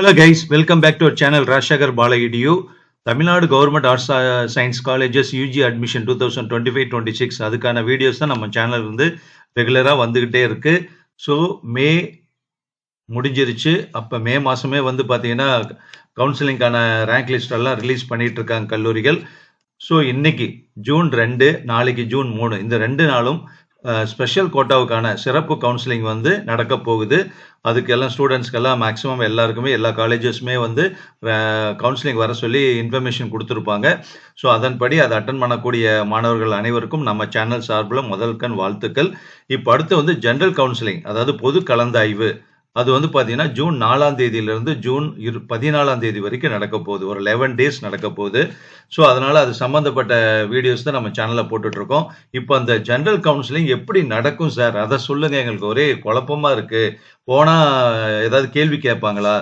Hello guys welcome back to our channel Rashakar Bala Tamil Nadu government arts science colleges UG admission two thousand twenty five twenty six அதுக்கான videos தான் நம்ம channel இருந்து ரெகுலராக வந்துக்கிட்டே இருக்கு. So மே முடிஞ்சிருச்சு. அப்போ மே மாதமே வந்து பார்த்தீங்கன்னா கவுன்சிலிங்கான ரேங்க் லிஸ்ட் எல்லாம் ரிலீஸ் பண்ணிட்டு இருக்காங்க கல்லூரிகள். ஸோ இன்னைக்கு ஜூன் ரெண்டு நாளைக்கு ஜூன் மூணு. இந்த ரெண்டு நாளும் ஸ்பெஷல் கோட்டாவுக்கான சிறப்பு கவுன்சிலிங் வந்து நடக்க போகுது. அதுக்கெல்லாம் ஸ்டூடெண்ட்ஸ்க்கெல்லாம் மேக்ஸிமம் எல்லாருக்குமே எல்லா காலேஜஸ்மே வந்து கவுன்சிலிங் வர சொல்லி இன்ஃபர்மேஷன் கொடுத்துருப்பாங்க. ஸோ அதன்படி அதை அட்டன் பண்ணக்கூடிய மாணவர்கள் அனைவருக்கும் நம்ம சேனல் சார்பில் முதல்கண் வாழ்த்துக்கள். இப்போ அடுத்து வந்து ஜென்ரல் கவுன்சிலிங் அதாவது பொது கலந்தாய்வு. அது வந்து பார்த்தீங்கன்னா ஜூன் நாலாம் தேதியிலிருந்து ஜூன் இரு பதினாலாம் தேதி வரைக்கும் நடக்க போகுது. ஒரு லெவன் டேஸ் நடக்க போகுது. ஸோ அதனால் அது சம்மந்தப்பட்ட வீடியோஸ் தான் நம்ம சேனலில் போட்டுட்ருக்கோம். இப்போ அந்த ஜென்ரல் கவுன்சிலிங் எப்படி நடக்கும் சார்? அதை சொல்லுங்கள் எங்களுக்கு ஒரே குழப்பமா இருக்குது போனால் ஏதாவது கேள்வி கேட்பாங்களா?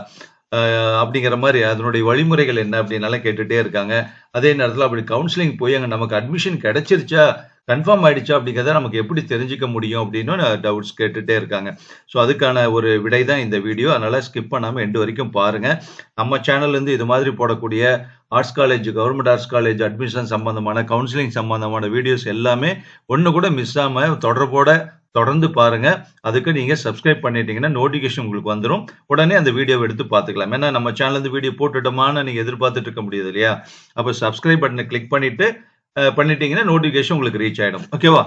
அப்படிங்கிற மாதிரி அதனுடைய வழிமுறைகள் என்ன அப்படின்னாலும் கேட்டுட்டே இருக்காங்க. அதே நேரத்தில் அப்படி கவுன்சிலிங் போய் அங்கே நமக்கு அட்மிஷன் கிடைச்சிருச்சா கன்ஃபார்ம் ஆயிடுச்சா அப்படிங்கிறத நமக்கு எப்படி தெரிஞ்சுக்க முடியும் அப்படின்னு டவுட்ஸ் கேட்டுட்டே இருக்காங்க. ஸோ அதுக்கான ஒரு விடை தான் இந்த வீடியோ அதனால ஸ்கிப் பண்ணாமல் எண்டு வரைக்கும் பாருங்க. நம்ம சேனல்லேருந்து இது மாதிரி போடக்கூடிய arts college government arts college admission சம்பந்தமான கவுன்சிலிங் சம்பந்தமான வீடியோஸ் எல்லாமே ஒன்று கூட மிஸ் ஆகாமல் தொடர்போட தொடர்ந்து பாருங்க. அதுக்கு நீங்க சப்ஸ்கிரைப் பண்ணிட்டீங்கன்னா நோட்டிஃபிகேஷன் உங்களுக்கு வந்துடும் உடனே அந்த வீடியோவை எடுத்து பார்த்துக்கலாம். ஏன்னா நம்ம சேனல் இருந்து வீடியோ போட்டுட்டோமான்னு நீங்க எதிர்பார்த்துட்டு இருக்க முடியாது இல்லையா? அப்போ சப்ஸ்கிரைப் பட்டனை கிளிக் பண்ணிட்டு பண்ணிட்டீங்கன்னா நோட்டிஃபிகேஷன் உங்களுக்கு ரீச் ஆயிடும். ஓகேவா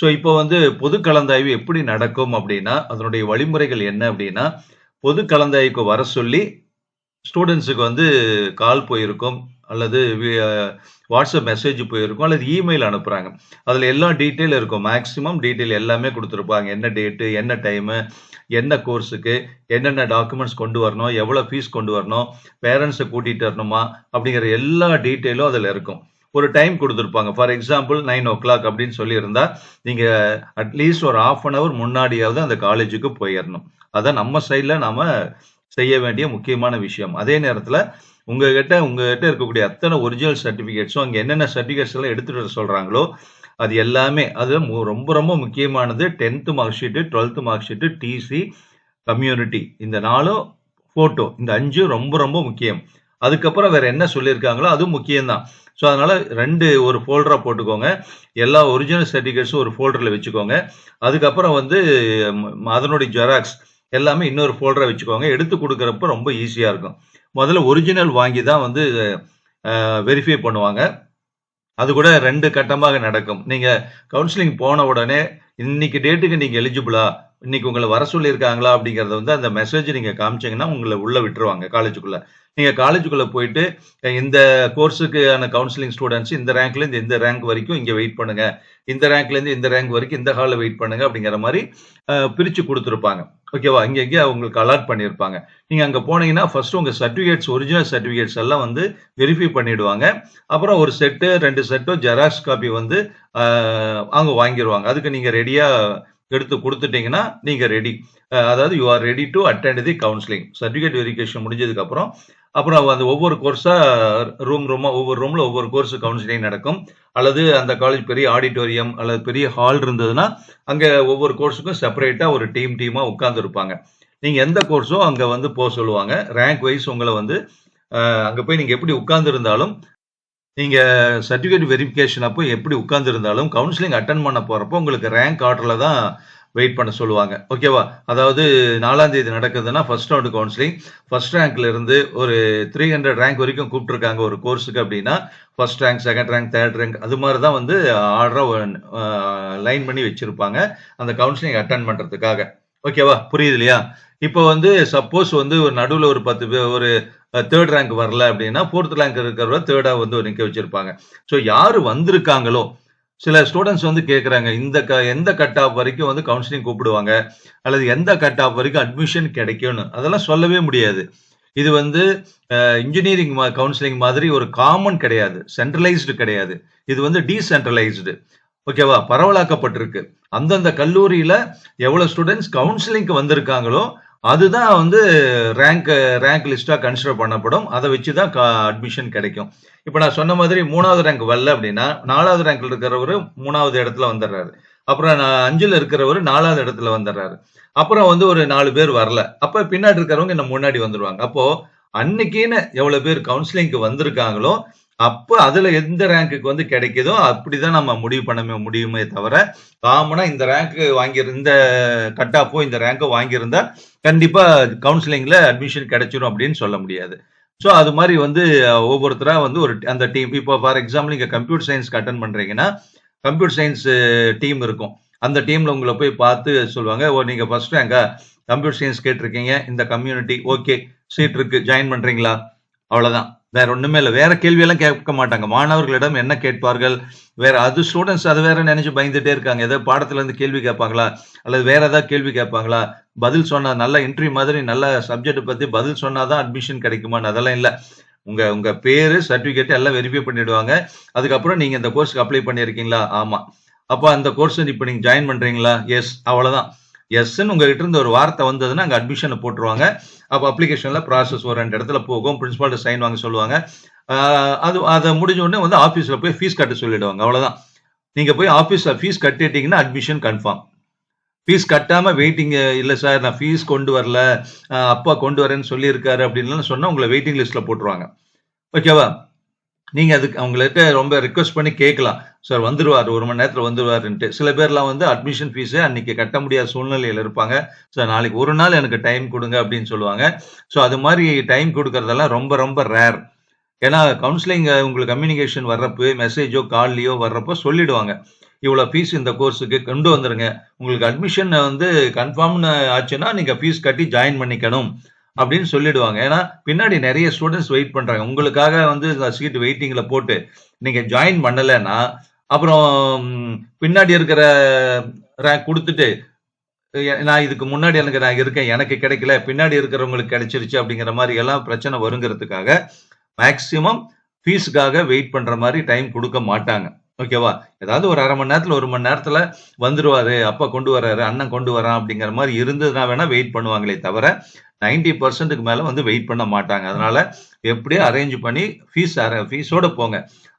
ஸோ இப்போ வந்து பொது கலந்தாய்வு எப்படி நடக்கும் அப்படின்னா அதனுடைய வழிமுறைகள் என்ன அப்படின்னா பொது கலந்தாய்வுக்கு வர சொல்லி ஸ்டூடெண்ட்ஸுக்கு வந்து கால் போயிருக்கும். அல்லது வாட்ஸ்அப் மெசேஜ் போயிருக்கும் அல்லது இமெயில் அனுப்புகிறாங்க அதில் எல்லா டீட்டெயில் இருக்கும். மேக்ஸிமம் டீட்டெயில் எல்லாமே கொடுத்துருப்பாங்க. என்ன டேட்டு என்ன டைமு என்ன கோர்ஸுக்கு என்னென்ன டாக்குமெண்ட்ஸ் கொண்டு வரணும் எவ்வளோ ஃபீஸ் கொண்டு வரணும் பேரண்ட்ஸை கூட்டிகிட்டு வரணுமா அப்படிங்கிற எல்லா டீட்டெயிலும் அதில் இருக்கும். ஒரு டைம் கொடுத்துருப்பாங்க. For example nine o'clock அப்படின்னு சொல்லியிருந்தா நீங்கள் அட்லீஸ்ட் ஒரு ஆஃப் அன் ஹவர் முன்னாடியாவது அந்த காலேஜுக்கு போயிடணும் அதான் நம்ம சைடில் நாம் செய்ய வேண்டிய முக்கியமான விஷயம். அதே நேரத்தில் உங்ககிட்ட உங்ககிட்ட இருக்கக்கூடிய அத்தனை ஒரிஜினல் சர்டிஃபிகேட்ஸும் அங்கே என்னென்ன சர்டிஃபிகேட்ஸ் எல்லாம் எடுத்துட்டு வர சொல்கிறாங்களோ அது எல்லாமே அது ரொம்ப ரொம்ப முக்கியமானது tenth mark sheet twelfth mark sheet TC community இந்த நாலும் ஃபோட்டோ இந்த அஞ்சும் ரொம்ப ரொம்ப முக்கியம். அதுக்கப்புறம் வேற என்ன சொல்லியிருக்காங்களோ அதுவும் முக்கியம்தான். ஸோ அதனால ரெண்டு ஒரு ஃபோல்டரா போட்டுக்கோங்க. எல்லா ஒரிஜினல் சர்டிஃபிகேட்ஸும் ஒரு ஃபோல்டரில் வச்சுக்கோங்க. அதுக்கப்புறம் வந்து அதனுடைய ஜெராக்ஸ் எல்லாமே இன்னொரு ஃபோல்டரை வச்சுக்கோங்க. எடுத்து கொடுக்குறப்ப ரொம்ப ஈஸியாக இருக்கும். முதல்ல ஒரிஜினல் வாங்கி தான் வந்து வெரிஃபை பண்ணுவாங்க. அது கூட ரெண்டு கட்டமாக நடக்கும். நீங்கள் கவுன்சிலிங் போன உடனே இன்னைக்கு டேட்டுக்கு நீங்கள் எலிஜிபிளா இன்னைக்கு உங்களை வர சொல்லியிருக்காங்களா அப்படிங்கிறத வந்து அந்த மெசேஜ் நீங்கள் காமிச்சீங்கன்னா உங்களை உள்ளே விட்டுருவாங்க காலேஜுக்குள்ளே. நீங்கள் காலேஜுக்குள்ளே போயிட்டு இந்த கோர்ஸுக்கான கவுன்சிலிங் ஸ்டூடெண்ட்ஸ் இந்த ரேங்க்லேருந்து இந்த ரேங்க் வரைக்கும் இங்கே வெயிட் பண்ணுங்க. இந்த ரேங்க்லேருந்து இந்த ரேங்க் வரைக்கும் இந்த ஹாலில் வெயிட் பண்ணுங்க அப்படிங்கிற மாதிரி பிரித்து கொடுத்துருப்பாங்க. ஓகேவா இங்க இங்கே உங்களுக்கு அலாட் பண்ணியிருப்பாங்க. நீங்கள் அங்கே போனீங்கன்னா ஃபர்ஸ்ட் உங்கள் சர்டிஃபிகேட்ஸ் ஒரிஜினல் சர்டிஃபிகேட்ஸ் எல்லாம் வந்து வெரிஃபை பண்ணிடுவாங்க. அப்புறம் ஒரு செட்டு ரெண்டு செட்டோ ஜெராக்ஸ் காப்பி வந்து அவங்க வாங்கிடுவாங்க அதுக்கு நீங்கள் ரெடியாக எடுத்து கொடுத்துட்டீங்கன்னா நீங்கள் ரெடி அதாவது you are ready to attend the counselling certificate verification முடிஞ்சதுக்கப்புறம் அப்புறம் அந்த ஒவ்வொரு கோர்ஸாக ரூம் ரூமாக ஒவ்வொரு ரூமில் ஒவ்வொரு கோர்ஸ் கவுன்சிலிங் நடக்கும். அல்லது அந்த காலேஜ் பெரிய ஆடிட்டோரியம் அல்லது பெரிய ஹால் இருந்ததுன்னா அங்கே ஒவ்வொரு கோர்ஸுக்கும் செப்பரேட்டாக ஒரு டீம் டீமாக உட்காந்துருப்பாங்க நீங்கள் எந்த கோர்ஸோ அங்கே வந்து போக சொல்லுவாங்க. ரேங்க் வைஸ் உங்களை வந்து அங்கே போய் நீங்கள் எப்படி உட்காந்துருந்தாலும் நீங்கள் சர்டிஃபிகேட் வெரிஃபிகேஷன் அப்போ எப்படி உட்காந்துருந்தாலும் கவுன்சிலிங் அட்டன் பண்ண போகிறப்போ உங்களுக்கு ரேங்க் ஆர்டரில் தான் வெயிட் பண்ண சொல்லுவாங்க. ஓகேவா அதாவது நாலாம் தேதி நடக்குதுன்னா ஃபர்ஸ்ட் ரவுண்டு கவுன்சிலிங் ஃபர்ஸ்ட் ரேங்க்ல இருந்து ஒரு த்ரீ ஹண்ட்ரட் ரேங்க் வரைக்கும் கூப்பிட்டுருக்காங்க ஒரு கோர்ஸுக்கு அப்படின்னா first rank second rank third rank அது மாதிரி தான் வந்து ஆர்டரா லைன் பண்ணி வச்சிருப்பாங்க அந்த கவுன்சிலிங் அட்டன் பண்றதுக்காக. ஓகேவா புரியுது இல்லையா? இப்போ வந்து சப்போஸ் வந்து ஒரு நடுவில் ஒரு பத்து பேர் ஒரு தேர்ட் ரேங்க் வரல அப்படின்னா ஃபோர்த் ரேங்க் இருக்கிறவரை தேர்டாக வந்து நிற்க வச்சிருப்பாங்க. ஸோ யார் வந்திருக்காங்களோ சில ஸ்டூடெண்ட்ஸ் வந்து கேட்குறாங்க இந்த க எந்த கட் ஆஃப் வரைக்கும் வந்து கவுன்சிலிங் கூப்பிடுவாங்க அல்லது எந்த கட் ஆஃப் வரைக்கும் அட்மிஷன் கிடைக்கும்னு. அதெல்லாம் சொல்லவே முடியாது. இது வந்து இன்ஜினியரிங் கவுன்சிலிங் மாதிரி ஒரு காமன் கிடையாது. சென்ட்ரலைஸ்டு கிடையாது. இது வந்து டீசென்ட்ரலைஸ்டு ஓகேவா பரவலாக்கப்பட்டிருக்கு. அந்தந்த கல்லூரியில் எவ்வளோ ஸ்டூடெண்ட்ஸ் கவுன்சிலிங்க்கு வந்திருக்காங்களோ அதுதான் வந்து ரேங்க் ரேங்க் லிஸ்ட்டாக கன்சிடர் பண்ணப்படும். அதை வச்சு தான் அட்மிஷன் கிடைக்கும். இப்போ நான் சொன்ன மாதிரி மூணாவது ரேங்க் வரல அப்படின்னா நாலாவது ரேங்க்ல இருக்கிறவர் மூணாவது இடத்துல வந்துடுறாரு. அப்புறம் நான் இருக்கிறவர் நாலாவது இடத்துல வந்துடுறாரு. அப்புறம் வந்து ஒரு நாலு பேர் வரல. அப்போ பின்னாடி இருக்கிறவங்க இன்னும் முன்னாடி வந்துடுவாங்க அப்போ அன்னைக்குன்னு எவ்வளோ பேர் கவுன்சிலிங்க்கு வந்திருக்காங்களோ அப்போ அதுல எந்த ரேங்க்குக்கு வந்து கிடைக்குதோ அப்படிதான் நம்ம முடிவு பண்ண முடியுமே தவிர காமனா இந்த ரேங்க் வாங்கி இந்த கட் ஆஃபோ இந்த ரேங்கோ வாங்கியிருந்தா கண்டிப்பா கவுன்சிலிங்ல அட்மிஷன் கிடைச்சிரும் அப்படின்னு சொல்ல முடியாது. ஸோ அது மாதிரி வந்து ஒவ்வொருத்தரா வந்து ஒரு அந்த டீம் இப்போ ஃபார் எக்ஸாம்பிள் நீங்க கம்ப்யூட்டர் சயின்ஸ்க்கு அட்டன் பண்றீங்கன்னா கம்ப்யூட்டர் சயின்ஸ் டீம் இருக்கும். அந்த டீம்ல உங்களை போய் பார்த்து சொல்லுவாங்க ஓ நீங்க ஃபர்ஸ்ட் அங்க கம்ப்யூட்டர் சயின்ஸ் கேட்டிருக்கீங்க இந்த கம்யூனிட்டி ஓகே சீட் இருக்கு ஜாயின் பண்றீங்களா? அவ்வளவுதான். வேற ஒண்ணுமே இல்லை. வேற கேள்வியெல்லாம் கேட்க மாட்டாங்க. மாணவர்களிடம் என்ன கேட்பார்கள்? வேற அது ஸ்டூடெண்ட்ஸ் அது வேற நினைச்சு பயந்துட்டே இருக்காங்க. ஏதோ பாடத்துல இருந்து கேள்வி கேட்பாங்களா? அல்லது வேற ஏதாவது கேள்வி கேட்பாங்களா? பதில் சொன்னா நல்ல இன்டர்வியூ மாதிரி நல்ல சப்ஜெக்ட் பத்தி பதில் சொன்னாதான் அட்மிஷன் கிடைக்குமான்னு அதெல்லாம் இல்லை. உங்க உங்க பேரு சர்டிபிகேட் எல்லாம் வெரிஃபை பண்ணிடுவாங்க. அதுக்கப்புறம் நீங்க இந்த கோர்ஸ்க்கு அப்ளை பண்ணியிருக்கீங்களா? ஆமா. அப்போ அந்த கோர்ஸ் இப்போ நீங்க ஜாயின் பண்றீங்களா? எஸ் அவ்வளவுதான். எஸ்ன்னு உங்ககிட்ட இருந்து ஒரு வார்த்தை வந்ததுன்னா அங்கே அட்மிஷனை போட்டுருவாங்க. அப்போ அப்ளிகேஷனில் ப்ராசஸ் ஒரு ரெண்டு இடத்துல போகும். பிரின்ஸிபால்கிட்ட சைன் வாங்க சொல்லுவாங்க. அது அதை முடிஞ்ச உடனே வந்து ஆஃபீஸில் போய் ஃபீஸ் கட்ட சொல்லிடுவாங்க. அவ்வளோதான் நீங்கள் போய் ஆஃபீஸில் ஃபீஸ் கட்டிட்டீங்கன்னா அட்மிஷன் கன்ஃபார்ம் ஃபீஸ் கட்டாமல் வெயிட்டிங் இல்லை சார் நான் ஃபீஸ் கொண்டு வரல. அப்பா கொண்டு வரேன்னு சொல்லியிருக்காரு அப்படின்லாம் சொன்னால் உங்களை வெயிட்டிங் லிஸ்ட்டில் போட்டுருவாங்க. ஓகேவா நீங்கள் அதுக்கு அவங்கள்ட்ட ரொம்ப ரிக்வஸ்ட் பண்ணி கேட்கலாம். சார் வந்துருவார். ஒரு மணி நேரத்தில் வந்துடுவாருன்ட்டு சில பேர்லாம் வந்து அட்மிஷன் ஃபீஸு அன்றைக்கி கட்ட முடியாத சூழ்நிலையில் இருப்பாங்க. சார் நாளைக்கு ஒரு நாள் எனக்கு டைம் கொடுங்க அப்படின்னு சொல்லுவாங்க. ஸோ அது மாதிரி டைம் கொடுக்கறதெல்லாம் ரொம்ப ரொம்ப ரேர் ஏன்னா கவுன்சிலிங் உங்களுக்கு கம்யூனிகேஷன் வர்றப்போ மெசேஜோ கால்லையோ வர்றப்போ சொல்லிடுவாங்க. இவ்வளோ ஃபீஸ் இந்த கோர்ஸுக்கு கொண்டு வந்துருங்க. உங்களுக்கு அட்மிஷன் வந்து கன்ஃபார்ம்னு ஆச்சுன்னா நீங்கள் ஃபீஸ் கட்டி ஜாயின் பண்ணிக்கணும் அப்படின்னு சொல்லிடுவாங்க. ஏன்னா பின்னாடி நிறைய ஸ்டூடெண்ட்ஸ் வெயிட் பண்ணுறாங்க உங்களுக்காக வந்து சீட் வெயிட்டிங்கில் போட்டு நீங்கள் ஜாயின் பண்ணலைன்னா அப்புறம் பின்னாடி இருக்கிற ரேங்க் கொடுத்துட்டு நான் இதுக்கு முன்னாடி எனக்கு நான் இருக்கேன் எனக்கு கிடைக்கல பின்னாடி இருக்கிறவங்களுக்கு கிடைச்சிருச்சு அப்படிங்கிற மாதிரி எல்லாம் பிரச்சனை வருங்கிறதுக்காக மேக்சிமம் ஃபீஸுக்காக வெயிட் பண்ற மாதிரி டைம் கொடுக்க மாட்டாங்க. ஓகேவா ஏதாவது ஒரு அரை மணி நேரத்துல ஒரு மணி நேரத்துல வந்துருவாரு அப்பா கொண்டு வர்றாரு அண்ணன் கொண்டு வரான் அப்படிங்கிற மாதிரி இருந்ததுன்னா வேணா வெயிட் பண்ணுவாங்களே தவிர 90% பர்சன்ட்டுக்கு மேலே வந்து வெயிட் பண்ண மாட்டாங்க. அதனால எப்படியோ அரேஞ்ச் பண்ணி ஃபீஸ் ஃபீஸோட போங்க.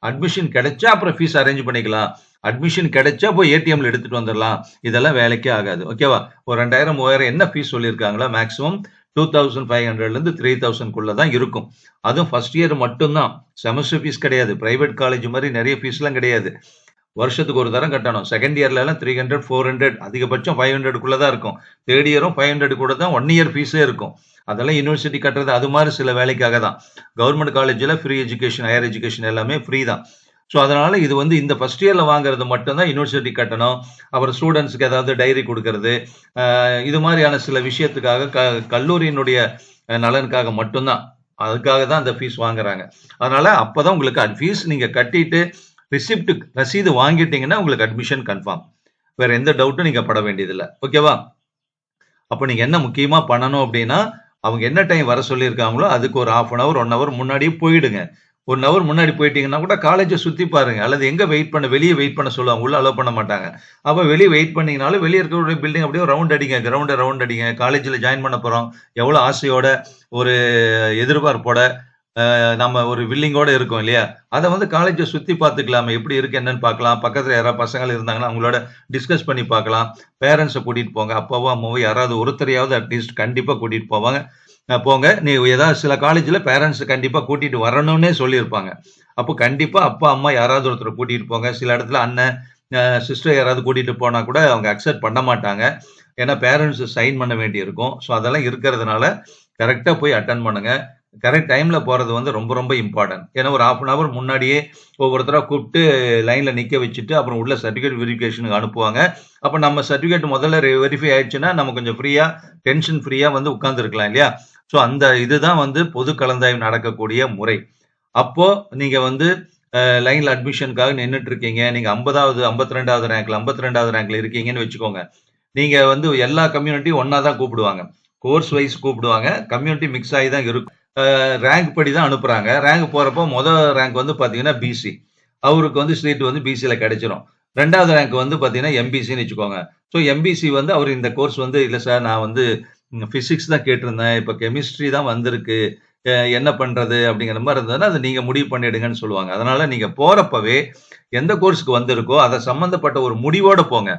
அட்மிஷன் கிடைச்சா அப்புறம் ஃபீஸ் அரேஞ்ச் பண்ணிக்கலாம். அட்மிஷன் கிடைச்சா போய் ஏடிஎம்ல எடுத்துட்டு வந்துடலாம் இதெல்லாம் வேலைக்கே ஆகாது. ஓகேவா ஒரு ரெண்டாயிரம் மூவாயிரம் என்ன ஃபீஸ் சொல்லியிருக்காங்களா மேக்ஸிமம் டூ தௌசண்ட் ஃபைவ் ஹண்ட்ரட்லேருந்து த்ரீ தௌசண்ட்குள்ளே தான் இருக்கும். அதுவும் ஃபர்ஸ்ட் இயர் மட்டும்தான். செமஸ்டர் ஃபீஸ் கிடையாது. ப்ரைவேட் காலேஜ் மாதிரி நிறைய ஃபீஸ்லாம் கிடையாது. வருஷத்துக்கு ஒரு தரம் கட்டணும். செகண்ட் இயர்லலாம் த்ரீ ஹண்ட்ரட் ஃபோர் ஹண்ட்ரட் அதிகபட்சம் ஃபைவ் ஹண்ட்ரட்குள்ள தான் இருக்கும். தேர்ட் இயரும் ஃபைவ் ஹண்ட்ரட் கூட தான் ஒன் இயர் ஃபீஸே இருக்கும். அதெல்லாம் யூனிவர்சிட்டி கட்டுறது அது மாதிரி சில வேலைக்காக தான். கவர்மெண்ட் காலேஜில் ஃப்ரீ எஜுகேஷன் ஹையர் எஜுகேஷன் எல்லாமே ஃப்ரீ தான். ஸோ அதனால் இது வந்து இந்த ஃபர்ஸ்ட் இயரில் வாங்குறது மட்டும்தான் யூனிவர்சிட்டி கட்டணும். அப்புறம் ஸ்டூடெண்ட்ஸ்க்கு ஏதாவது டைரி கொடுக்கறது இது மாதிரியான சில விஷயத்துக்காக க கல்லூரியினுடைய நலனுக்காக மட்டும்தான் அதுக்காக தான் அந்த ஃபீஸ் வாங்குறாங்க. அதனால அப்பதான் உங்களுக்கு ஃபீஸ் நீங்கள் கட்டிட்டு ரிசிப்ட் ரசீது வாங்கிட்டீங்கன்னா உங்களுக்கு அட்மிஷன் கன்ஃபார்ம் வேற எந்த டவுட்டும் நீங்க பட வேண்டியதில்லை. ஓகேவா அப்போ நீங்க என்ன முக்கியமா பண்ணணும் அப்படின்னா அவங்க என்ன டைம் வர சொல்லியிருக்காங்களோ அதுக்கு ஒரு half an hour one hour முன்னாடியே போயிடுங்க. ஒன் ஹவர் முன்னாடி போயிட்டீங்கன்னா கூட காலேஜை சுத்தி பாருங்க. அல்லது எங்க வெயிட் பண்ண வெளியே வெயிட் பண்ண சொல்லுவாங்க. உள்ள அலோவ் பண்ண மாட்டாங்க. அப்ப வெளியே வெயிட் பண்ணீங்கனாலும் வெளியே இருக்கக்கூடிய பில்டிங் அப்படியே ரவுண்ட் அடிங்க. கிரவுண்டை ரவுண்ட் அடிங்க. காலேஜில் ஜாயின் பண்ண போறோம். எவ்வளவு ஆசையோட ஒரு எதிர்பார்ப்போட நம்ம ஒரு வில்லிங்கோட இருக்கோம் இல்லையா? அதை வந்து காலேஜை சுற்றி பார்த்துக்கலாமே. எப்படி இருக்கு என்னன்னு பார்க்கலாம். பக்கத்தில் யாராவது பசங்கள் இருந்தாங்கன்னா அவங்களோட டிஸ்கஸ் பண்ணி பார்க்கலாம். பேரண்ட்ஸை கூட்டிகிட்டு போங்க. அப்பாவோ அம்மாவோ யாராவது ஒருத்தரையாவது அட்லீஸ்ட் கண்டிப்பாக கூட்டிகிட்டு போவாங்க. போங்க. நீ ஏதாவது சில காலேஜில் பேரண்ட்ஸ் கண்டிப்பாக கூட்டிகிட்டு வரணும்னே சொல்லியிருப்பாங்க. அப்போ கண்டிப்பாக அப்பா அம்மா யாராவது ஒருத்தர் கூட்டிகிட்டு போங்க. சில இடத்துல அண்ணன் சிஸ்டர் யாராவது கூட்டிகிட்டு போனால் கூட அவங்க அக்செப்ட் பண்ண மாட்டாங்க. ஏன்னா பேரண்ட்ஸ் சைன் பண்ண வேண்டியிருக்கும். ஸோ அதெல்லாம் இருக்கிறதுனால கரெக்டாக போய் அட்டன் பண்ணுங்கள் கரெக்ட் டைமில் போகிறது வந்து ரொம்ப ரொம்ப இம்பார்ட்டன்ட் ஏன்னா ஒரு ஆஃப் அன் ஹவர் முன்னாடியே ஒவ்வொருத்தராக கூப்பிட்டு லைனில் நிற்க வச்சுட்டு அப்புறம் உள்ள சர்டிஃபிகேட் வெரிஃபிகேஷனுக்கு அனுப்புவாங்க. அப்போ நம்ம சர்டிஃபிகேட் முதல்ல வெரிஃபை ஆயிடுச்சுன்னா நம்ம கொஞ்சம் ஃப்ரீயாக டென்ஷன் ஃப்ரீயாக வந்து உட்காந்துருக்கலாம் இல்லையா? ஸோ அந்த இதுதான் வந்து பொது கலந்தாய்வு நடக்கக்கூடிய முறை. அப்போது நீங்கள் வந்து லைனில் அட்மிஷனுக்காக நின்றுட்டு இருக்கீங்க. நீங்கள் ஐம்பதாவது ஐம்பத்தி ரெண்டாவது ரேங்க்ல ஐம்பத்தி ரெண்டாவது ரேங்க்ல இருக்கீங்கன்னு வச்சுக்கோங்க. நீங்கள் வந்து எல்லா கம்யூனிட்டியும் ஒன்றா தான் கூப்பிடுவாங்க. கோர்ஸ் வைஸ் கூப்பிடுவாங்க. கம்யூனிட்டி மிக்ஸ் ஆகி தான் இருக்கும். ரேங்க் படி தான் அனுப்புறாங்க. ரேங்க் போறப்போ முதல் ரேங்க் வந்து பாத்தீங்கன்னா பிசி அவருக்கு வந்து சீட் வந்து பிசியில் கிடைச்சிரும். ரெண்டாவது ரேங்க் வந்து பாத்தீங்கன்னா எம்பிசின்னு வச்சுக்கோங்க. ஸோ எம்பிசி வந்து அவர் இந்த கோர்ஸ் வந்து இல்லை சார் நான் வந்து ஃபிசிக்ஸ் தான் கேட்டிருந்தேன். இப்போ கெமிஸ்ட்ரி தான் வந்திருக்கு. என்ன பண்ணுறது அப்படிங்கிற மாதிரி இருந்ததுன்னா அதை நீங்கள் முடிவு பண்ணிடுங்கன்னு சொல்லுவாங்க. அதனால் நீங்கள் போகிறப்பவே எந்த கோர்ஸுக்கு வந்திருக்கோ அதை சம்மந்தப்பட்ட ஒரு முடிவோடு போங்க.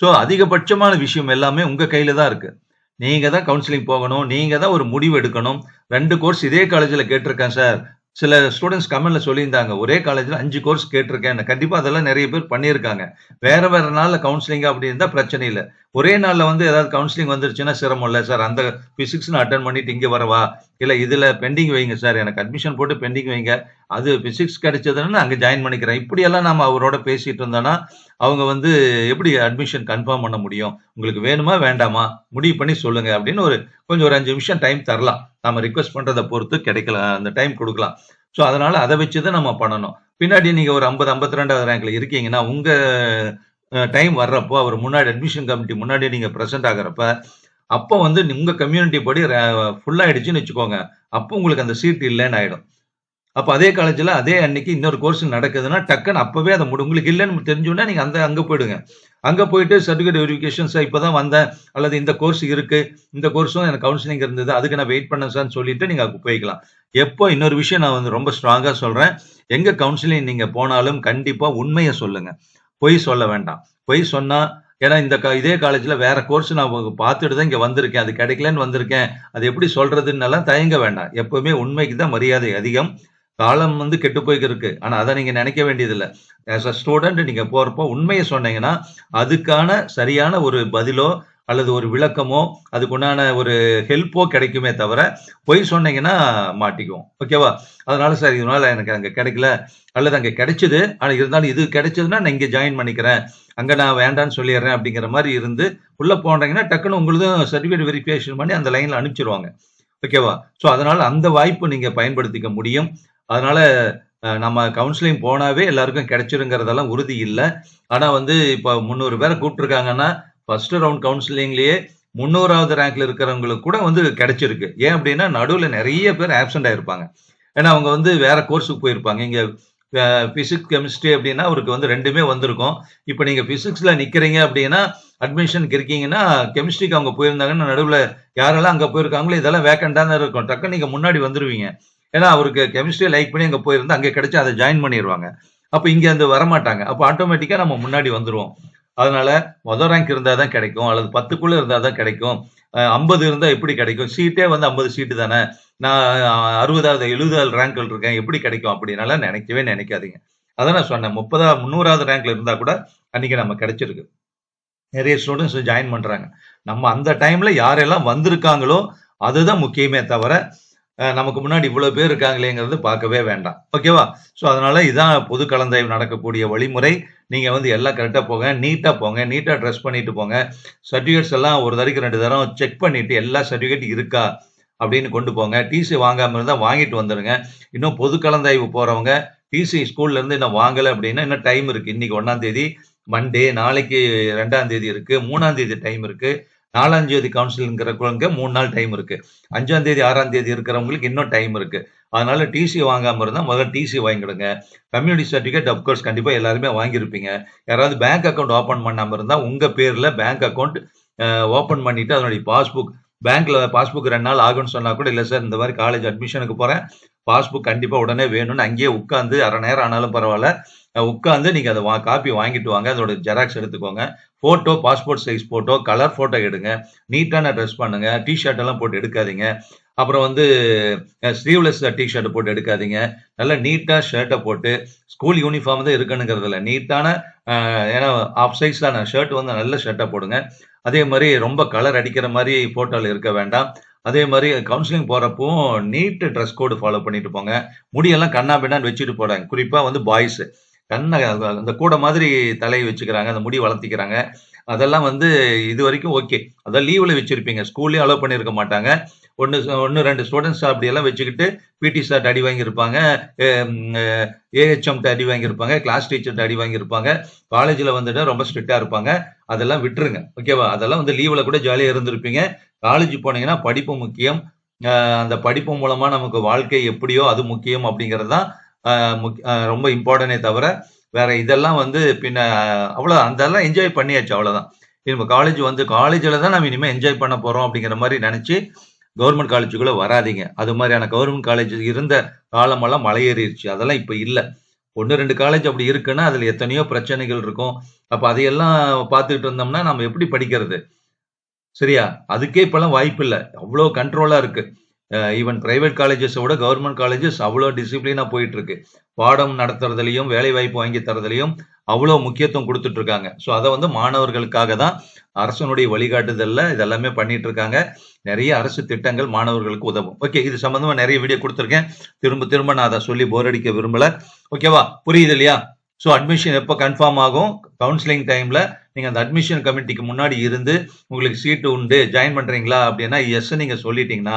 ஸோ அதிகபட்சமான விஷயம் எல்லாமே உங்கள் கையில் தான் இருக்குது நீங்கள் தான் கவுன்சிலிங் போகணும். நீங்கள் தான் ஒரு முடிவு எடுக்கணும். ரெண்டு கோர்ஸ் இதே காலேஜில் கேட்டிருக்கேன் சார். சில ஸ்டூடெண்ட்ஸ் கமெண்ட்ல சொல்லியிருந்தாங்க. ஒரே காலேஜில் அஞ்சு கோர்ஸ் கேட்டிருக்கேன் கண்டிப்பாக அதெல்லாம் நிறைய பேர் பண்ணியிருக்காங்க. வேற வேற நாளில் கவுன்சிலிங் அப்படி இருந்தால் பிரச்சனை இல்லை ஒரே நாளில் வந்து ஏதாவது கவுன்சிலிங் வந்துருச்சுன்னா சிரமம் இல்லை சார் அந்த ஃபிசிக்ஸ் நான் அட்டெண்ட் பண்ணிட்டு இங்கே வரவா? இல்லை இதில் பெண்டிங் வைங்க சார். எனக்கு அட்மிஷன் போட்டு பெண்டிங் வைங்க. அது ஃபிசிக்ஸ் கிடைச்சதுன்னு அங்கே ஜாயின் பண்ணிக்கிறேன். இப்படியெல்லாம் நம்ம அவரோட பேசிட்டு இருந்தோம்னா, அவங்க வந்து எப்படி அட்மிஷன் கன்ஃபார்ம் பண்ண முடியும்? உங்களுக்கு வேணுமா? வேண்டாமா? முடிவு பண்ணி சொல்லுங்க அப்படின்னு ஒரு கொஞ்சம் ஒரு அஞ்சு நிமிஷம் டைம் தரலாம். நாம ரிக்வெஸ்ட் பண்றதை பொறுத்து கிடைக்கலாம். அந்த டைம் கொடுக்கலாம் ஸோ அதனால அதை வச்சு தான் நம்ம பண்ணணும். பின்னாடி நீங்க ஒரு 50, 52வது ரேங்க்ல இருக்கீங்கன்னா, உங்க டைம் வர்றப்போ அவர் முன்னாடி அட்மிஷன் கமிட்டி முன்னாடி நீங்க ப்ரெசென்ட் ஆகுறப்ப, அப்போ வந்து உங்க கம்யூனிட்டி படி ரே ஃபுல் வச்சுக்கோங்க. அப்போ உங்களுக்கு அந்த சீட் இல்லைன்னு ஆயிடும். அப்போ அதே காலேஜில் அதே அன்னைக்கு இன்னொரு கோர்ஸ் நடக்குதுன்னா, டக்குன்னு அப்போவே அதை முடி உங்களுக்கு இல்லைன்னு தெரிஞ்சோன்னா நீங்கள் அந்த அங்கே போயிடுங்க. அங்கே போயிட்டு சர்டிஃபிகேட் வெரிஃபிகேஷன் சார் இப்பதான் வந்தேன். அல்லது இந்த கோர்ஸ் இருக்குது இந்த கோர்ஸும் எனக்கு கவுன்சிலிங் இருந்தது. அதுக்கு நான் வெயிட் பண்ணேன் சார்ன்னு சொல்லிட்டு நீங்கள் அங்கே போய்க்கலாம். எப்போ இன்னொரு விஷயம் நான் வந்து ரொம்ப ஸ்ட்ராங்காக சொல்கிறேன் எங்கே கவுன்சிலிங் நீங்கள் போனாலும் கண்டிப்பாக உண்மையை சொல்லுங்கள் பொய் சொல்ல வேண்டாம். பொய் சொன்னால் ஏன்னா இந்த க இதே காலேஜில் வேற கோர்ஸ் நான் பார்த்துட்டு தான் இங்கே வந்திருக்கேன். அது கிடைக்கலன்னு வந்திருக்கேன். அது எப்படி சொல்றதுன்னெல்லாம் தயங்க வேண்டாம். எப்பவுமே உண்மைக்கு தான் மரியாதை அதிகம். காலம் வந்து கெட்டு போய்க்கிருக்கு ஆனா அதை நீங்க நினைக்க வேண்டியதில்லை ஆஸ் அ ஸ்டூடெண்ட் நீங்க போறப்போ உண்மையை சொன்னீங்கன்னா, அதுக்கான சரியான ஒரு பதிலோ, அல்லது ஒரு விளக்கமோ, அதுக்குண்டான ஒரு ஹெல்ப்போ கிடைக்குமே தவிர, பொய் சொன்னீங்கன்னா மாட்டிக்குவோம். ஓகேவா? அதனால சார் இதனால எனக்கு அங்கே கிடைக்கல. அல்லது அங்கே கிடைச்சிது ஆனால் இருந்தாலும் இது கிடைச்சதுன்னா நான் இங்கே ஜாயின் பண்ணிக்கிறேன். அங்கே நான் வேண்டான்னு சொல்லிடுறேன் அப்படிங்கிற மாதிரி இருந்து, உள்ளே போனீங்கன்னா டக்குனு உங்களுதும் சர்டிஃபிகேட் வெரிஃபிகேஷன் பண்ணி அந்த லைனில் அனுப்பிச்சிருவாங்க ஓகேவா? ஸோ அதனால் அந்த வாய்ப்பு நீங்கள் பயன்படுத்திக்க முடியும். அதனால நம்ம கவுன்சிலிங் போனாவே எல்லாருக்கும் கிடைச்சிருங்கிறதெல்லாம் உறுதி இல்லை ஆனால் வந்து இப்போ முந்நூறு பேரை கூப்பிட்டுருக்காங்கன்னா ஃபர்ஸ்ட் ரவுண்ட் கவுன்சிலிங்லேயே முந்நூறாவது ரேங்க்ல இருக்கிறவங்களுக்கு கூட வந்து கிடைச்சிருக்கு. ஏன் அப்படின்னா, நடுவில் நிறைய பேர் ஆப்சென்ட் ஆயிருப்பாங்க. ஏன்னா அவங்க வந்து வேற கோர்ஸுக்கு போயிருப்பாங்க. இங்கே ஃபிசிக்ஸ் பிசிக்ஸ், கெமிஸ்ட்ரி அப்படின்னா அவருக்கு வந்து ரெண்டுமே வந்திருக்கும். இப்போ நீங்கள் ஃபிசிக்ஸில் நிற்கிறீங்க அப்படின்னா, அட்மிஷனுக்கு இருக்கீங்கன்னா, கெமிஸ்ட்ரிக்கு அவங்க போயிருந்தாங்கன்னா, நடுவில் யாரெல்லாம் அங்கே போயிருக்காங்களோ இதெல்லாம் வேக்கண்டாக தான் இருக்கும். டக்குன்னு நீங்கள் முன்னாடி வந்துடுவீங்க ஏன்னா அவருக்கு கெமிஸ்ட்ரியை லைக் பண்ணி அங்கே போயிருந்தா, அங்கே கிடைச்சா அதை ஜாயின் பண்ணிடுவாங்க அப்போ இங்கே வந்து வரமாட்டாங்க. அப்போ ஆட்டோமேட்டிக்காக நம்ம முன்னாடி வந்துடுவோம் அதனால மொத ரேங்க் இருந்தால் தான் கிடைக்கும். அல்லது பத்துக்குள்ளே இருந்தால் தான் கிடைக்கும். ஐம்பது இருந்தால் எப்படி கிடைக்கும்? சீட்டே வந்து 50 சீட்டு தானே. நான் அறுபதாவது எழுபதாவது ரேங்க்கள் இருக்கேன். எப்படி கிடைக்கும்? அப்படின்னால நினைக்கவே நினைக்காதீங்க. அதான் நான் சொன்னேன். 30 300வது ரேங்க்ல இருந்தால் கூட அன்னைக்கு நம்ம கிடைச்சிருக்கு. நிறைய ஸ்டூடெண்ட்ஸ் ஜாயின் பண்ணுறாங்க நம்ம அந்த டைம்ல யாரெல்லாம் வந்திருக்காங்களோ, அதுதான் முக்கியமே தவிர, நமக்கு முன்னாடி இவ்வளோ பேர் இருக்காங்களேங்கிறது பார்க்கவே வேண்டாம். ஓகேவா? ஸோ அதனால இதான் பொது கலந்தாய்வு நடக்கக்கூடிய வழிமுறை. நீங்க வந்து எல்லாம் கரெக்டாக போங்க. நீட்டாக போங்க. நீட்டாக ட்ரெஸ் பண்ணிட்டு போங்க. சர்டிஃபிகேட்ஸ் எல்லாம் ஒரு தடவைக்கு ரெண்டு தரம் செக் பண்ணிட்டு எல்லா சர்டிஃபிகேட் இருக்கா? அப்படின்னு கொண்டு போங்க. டிசி வாங்காம இருந்தா வாங்கிட்டு வந்துருங்க. இன்னும் பொது கலந்தாய்வு போறவங்க, டிசி ஸ்கூல்ல இருந்து இன்னும் வாங்கல அப்படின்னா, இன்னும் டைம் இருக்கு. இன்னைக்கு 1ஆம் தேதி மண்டே, நாளைக்கு ரெண்டாம் தேதி இருக்கு. மூணாம் தேதி டைம் இருக்கு. நாலாம் தேதி கவுன்சிலிங்கிறவங்க 3 நாள் டைம் இருக்கு. அஞ்சாம் தேதி, ஆறாம் தேதி இருக்கிறவங்களுக்கு இன்னும் டைம் இருக்கு. அதனால டிசி வாங்காம இருந்தா முதல்ல டிசி வாங்கிடுங்க. கம்யூனிட்டி சர்டிபிகேட் அப்கோர்ஸ் கண்டிப்பா எல்லாருமே வாங்கியிருப்பீங்க. யாராவது பேங்க் அக்கௌண்ட் ஓப்பன் பண்ணாம இருந்தா, உங்க பேர்ல பேங்க் அக்கௌண்ட் ஓப்பன் பண்ணிட்டு அதனுடைய பாஸ்புக் பேங்க்ல பாஸ்புக் ரெண்டு நாள் ஆகும்னு சொன்னா கூட, இல்ல சார் இந்த மாதிரி காலேஜ் அட்மிஷனுக்கு போறேன். பாஸ்புக் கண்டிப்பா உடனே வேணும்னு அங்கேயே உட்காந்து அரை நேரம் ஆனாலும் பரவாயில்ல உட்காந்து நீங்கள் நீங்க வா காப்பி வாங்கிட்டு வாங்க. அதோட ஜெராக்ஸ் எடுத்துக்கோங்க. Photo, passport size photo, colour photo எடுங்க. நீட்டான ட்ரெஸ் பண்ணுங்க. டிஷர்ட் எல்லாம் போட்டு எடுக்காதீங்க. அப்புறம் வந்து ஸ்லீவ்லெஸ் டிஷர்ட் போட்டு எடுக்காதீங்க. நல்லா நீட்டா ஷர்ட்டை போட்டு, ஸ்கூல் யூனிஃபார்ம் தான் இருக்கணுங்கிறது இல்லை நீட்டான ஏன்னா ஆஃப் நான் ஷர்ட் வந்து நல்ல ஷர்ட்டை போடுங்க. அதே மாதிரி ரொம்ப கலர் அடிக்கிற மாதிரி ஃபோட்டோவில் இருக்க வேண்டாம். அதே மாதிரி கவுன்சிலிங் போகிறப்போ நீட் ட்ரெஸ் கோடு ஃபாலோ பண்ணிட்டு போங்க. முடியெல்லாம் கண்ணா பின்னான்னு வச்சுட்டு போகிறாங்க குறிப்பாக வந்து பாய்ஸு கண்ணை அந்த கூட மாதிரி தலையை வச்சுக்கிறாங்க. அந்த முடி வளர்த்திக்கிறாங்க. அதெல்லாம் வந்து இது வரைக்கும் ஓகே. அதான் லீவ்ல வச்சிருப்பீங்க. ஸ்கூல்லயும் அலோவ் பண்ணியிருக்க மாட்டாங்க. 1 1, 2 அப்படி அப்படியெல்லாம் வச்சுக்கிட்டு, பிடி சார் அடி வாங்கியிருப்பாங்க. ஏஹெச்எம் ஏஹெச்எம்ட்ட அடி வாங்கியிருப்பாங்க. கிளாஸ் டீச்சர்ட்ட அடி வாங்கியிருப்பாங்க. காலேஜில் வந்துட்டு ரொம்ப ஸ்ட்ரிக்டாக இருப்பாங்க. அதெல்லாம் விட்டுருங்க. ஓகேவா? அதெல்லாம் வந்து லீவில் கூட ஜாலியாக இருந்திருப்பீங்க. காலேஜ் போனீங்கன்னா படிப்பு முக்கியம். அந்த படிப்பு மூலமாக நமக்கு வாழ்க்கை எப்படியோ அது முக்கியம் அப்படிங்கிறது தான் முக் ரொம்ப இம்பார்ட்டனே தவிர, வேற இதெல்லாம் வந்து பின்ன அவ்வளோ அதெல்லாம் என்ஜாய் பண்ணியாச்சு அவ்வளோதான். நம்ம காலேஜ் வந்து காலேஜில் தான் நம்ம இனிமேல் என்ஜாய் பண்ண போகிறோம் அப்படிங்கிற மாதிரி நினச்சி கவர்மெண்ட் காலேஜுக்குள்ளே வராதீங்க. அது மாதிரியான கவர்மெண்ட் காலேஜ் இருந்த காலமெல்லாம் மலையேறிடுச்சு அதெல்லாம் இப்போ இல்லை ஒன்று ரெண்டு காலேஜ் அப்படி இருக்குன்னா, அதில் எத்தனையோ பிரச்சனைகள் இருக்கும். அப்போ அதையெல்லாம் பார்த்துக்கிட்டு இருந்தோம்னா, நம்ம எப்படி படிக்கிறது? சரியா? அதுக்கே இப்போல்லாம் வாய்ப்பு இல்லை அவ்வளோ கண்ட்ரோலாக இருக்குது ஈவன் பிரைவேட் காலேஜஸை விட கவர்மெண்ட் காலேஜஸ் அவ்வளோ டிசிப்ளினாக போயிட்டு பாடம் பாடம் வேலை வேலைவாய்ப்பு வாங்கி தரதுலையும் அவ்வளோ முக்கியத்துவம் கொடுத்துட்ருக்காங்க ஸோ அதை வந்து மாணவர்களுக்காக தான் அரசனுடைய வழிகாட்டுதலில் இதெல்லாமே பண்ணிட்டு இருக்காங்க. நிறைய அரசு திட்டங்கள் மாணவர்களுக்கு உதவும். ஓகே. இது சம்மந்தமாக நிறைய வீடியோ கொடுத்துருக்கேன் திரும்ப திரும்ப நான் அதை சொல்லி போர் அடிக்க விரும்பலை ஓகேவா? புரியுது இல்லையா? ஸோ அட்மிஷன் எப்போ கன்ஃபார்ம் ஆகும்? கவுன்சிலிங் டைமில் நீங்கள் அந்த அட்மிஷன் கமிட்டிக்கு முன்னாடி இருந்து உங்களுக்கு சீட்டு உண்டு. ஜாயின் பண்ணுறீங்களா அப்படின்னா எஸ் நீங்கள் சொல்லிட்டீங்கன்னா,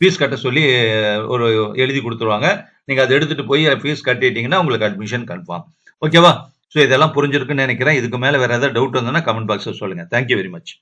ஃபீஸ் கட்ட சொல்லி ஒரு எழுதி கொடுத்துருவாங்க நீங்க அதை எடுத்துட்டு போய் ஃபீஸ் கட்டிட்டீங்கன்னா, உங்களுக்கு அட்மிஷன் கன்ஃபார்ம். ஓகேவா? ஸோ இதெல்லாம் புரிஞ்சிருக்குன்னு நினைக்கிறேன் இதுக்கு மேலே வேற ஏதாவது டவுட் வந்ததுன்னா கமெண்ட் பாக்ஸில் சொல்லுங்க. Thank you very much.